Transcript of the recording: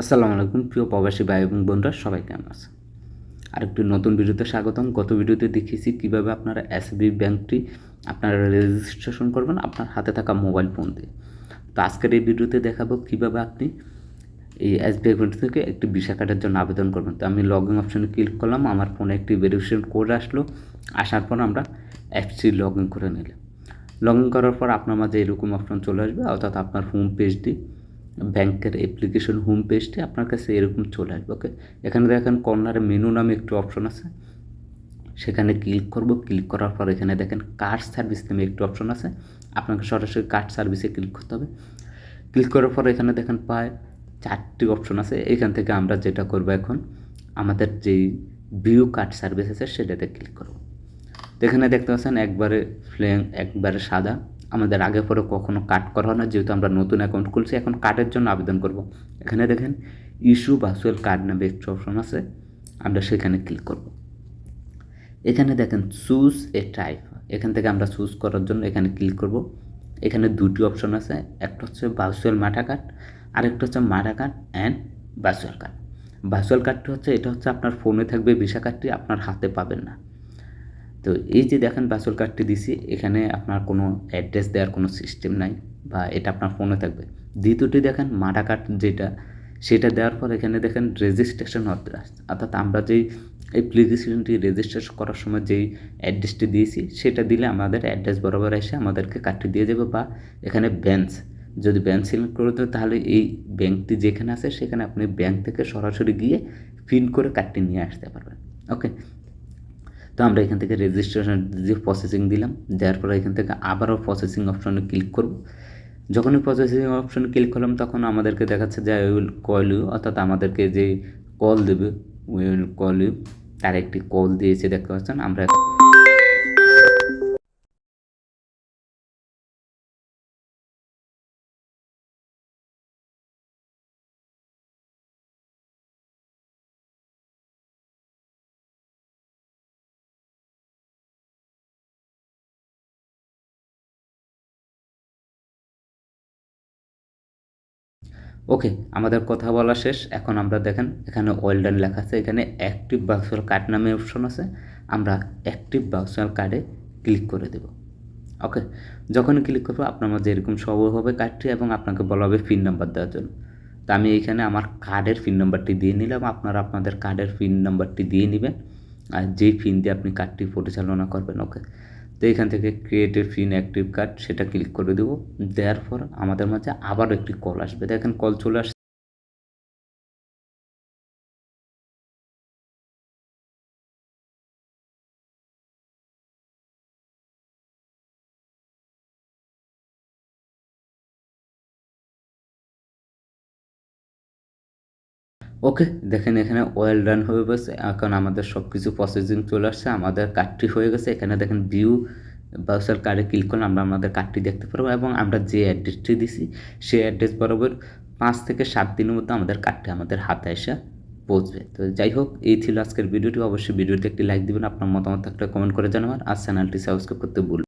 আসসালামু আলাইকুম, প্রিয় প্রবাসী ভাই এবং বোনরা সবাই কেমন আছে আরেকটি নতুন ভিডিওতে স্বাগতম। গত ভিডিওতে দেখিয়েছি কীভাবে আপনারা এসবি ব্যাংকটি আপনারা রেজিস্ট্রেশন করবেন আপনার হাতে থাকা মোবাইল ফোন দিয়ে। তো আজকের এই ভিডিওতে দেখাবো কীভাবে আপনি এই এসবিআই ব্যাংক থেকে একটি ভিসা কার্ডের জন্য আবেদন করবেন। তো আমি লগ ইন অপশনে ক্লিক করলাম, আমার ফোনে একটি ভেরিফিকেশন কোড আসলো। আসার পর আমরা অ্যাপসটি লগ ইন করে নিলাম। লগ ইন করার পর আপনার মাঝে এরকম অপশন চলে আসবে, অর্থাৎ আপনার হোম পেজটি ব্যাংকের অ্যাপ্লিকেশন হোম পেজটি আপনার কাছে এরকম চলে আসবে ওকে এখানে দেখেন কর্নারে মেনু নামে একটু অপশন আছে। সেখানে ক্লিক করব ক্লিক করার পর এখানে দেখেন কার্ড সার্ভিস নামে একটু অপশন আছে। আপনাকে সরাসরি কার্ড সার্ভিসে ক্লিক করতে হবে। ক্লিক করার পর এখানে দেখেন প্রায় চারটি অপশন আছে। এখান থেকে আমরা যেটা করব এখন, আমাদের যেই ভিউ কার্ড সার্ভিস আছে সেটাতে ক্লিক করব। এখানে দেখতে পাচ্ছেন একবারে ফ্লেং একবারে সাদা। আমাদের আগে পরে কখনো কাট করা হয় না, যেহেতু আমরা নতুন অ্যাকাউন্ট খুলছি, এখন কার্ডের জন্য আবেদন করব। এখানে দেখেন ইস্যু ভার্চুয়াল কার্ড নামে একটি অপশন আছে, আমরা সেখানে ক্লিক করব। এখানে দেখেন চুজ এ টাইপ এখান থেকে আমরা চুজ করার জন্য এখানে ক্লিক করব। এখানে দুটি অপশন আছে, একটা হচ্ছে ভার্চুয়াল মাটা কার্ড আরেকটা হচ্ছে মাটা card and virtual card virtual কার্ডটি হচ্ছে, এটা হচ্ছে আপনার ফোনে থাকবে ভিসা কার্ডটি আপনার হাতে পাবেন না। তো এই যে দেখেন বাসল কার্ডটি দিছি, এখানে আপনার কোনো অ্যাড্রেস দেওয়ার কোনো সিস্টেম নাই বা এটা আপনার ফোনে থাকবে। দ্বিতীয়টি দেখেন মাটা কার্ড যেটা, সেটা দেওয়ার পর এখানে দেখেন রেজিস্ট্রেশন অর্থাৎ আমরা যেই অ্যাপ্লিকেশনটি রেজিস্ট্রেশন করার সময় যেই অ্যাড্রেসটি দিয়েছি, সেটা দিলে আমাদের অ্যাড্রেস বরাবর এসে আমাদেরকে কার্ডটি দিয়ে যাবে বা এখানে ব্যাঞ্চ যদি ব্যাংক সিলেক্ট করে দেয় তাহলে এই ব্যাংকটি যেখানে আছে, সেখানে আপনি ব্যাংক থেকে সরাসরি গিয়ে প্রিন্ট করে কার্ডটি নিয়ে আসতে পারবেন। ওকে তো আমরা এখান থেকে রেজিস্ট্রেশন যে প্রসেসিং দিলাম, দেওয়ার পরে এখান থেকে আবারও প্রসেসিং অপশনে ক্লিক করব। যখনই প্রসেসিং অপশনে ক্লিক করলাম, তখন আমাদেরকে দেখাচ্ছে যে আই উইল কল ইউ অর্থাৎ আমাদেরকে যে কল দেবে উই উইল কল ইউ তার একটি কল দিয়েছে, দেখতে পাচ্ছেন? আমরা ওকে আমাদের কথা বলা শেষ। এখন আমরা দেখেন, এখানে ওয়েলডান লেখা আছে, এখানে অ্যাক্টিভ ভার্চুয়াল কার্ড নামে অপশন আছে। আমরা অ্যাক্টিভ ভার্চুয়াল কার্ডে ক্লিক করে দেব। ওকে যখনই ক্লিক করব, আপনার মাঝে এরকম সব হবে কার্ডটি এবং আপনাকে বলা হবে পিন নাম্বার দেওয়ার জন্য। তো আমি এইখানে আমার কার্ডের পিন নাম্বারটি দিয়ে নিলাম, আপনারা আপনাদের কার্ডের পিন নাম্বারটি দিয়ে নেবেন। আর যেই পিন দিয়ে আপনি কার্ডটি পরিচালনা করবেন ওকে তো এখান থেকে ক্রিয়েট ক্রিয়েটিভ ফিন অ্যাক্টিভ কার্ড সেটা ক্লিক করে দেবো। দেওয়ার পর আমাদের মাঝে আবারও একটি কল আসবে। দেখেন কল চলে আসছে ওকে, দেখেন এখানে ওয়েল রান হয়ে গেছে। এখন আমাদের সব কিছু প্রসেসিং চলে আসছে, আমাদের কার্ডটি হয়ে গেছে। এখানে দেখেন ভিউ ব্রাউজার কার্ডে ক্লিক করলে আমরা আমাদের কার্ডটি দেখতে পারব এবং আমরা যে অ্যাড্রেসটি দিছি, সেই অ্যাড্রেস বরাবর পাঁচ থেকে সাত দিনের মধ্যে আমাদের কার্ডটি আমাদের হাতে এসে পৌঁছবে। তো যাই হোক, এই ছিল আজকের ভিডিওটি। অবশ্যই ভিডিওতে একটি লাইক দিবেন, আপনার মতামত একটা কমেন্ট করে জানাবেন। আর চ্যানেলটি সাবস্ক্রাইব করতে ভুল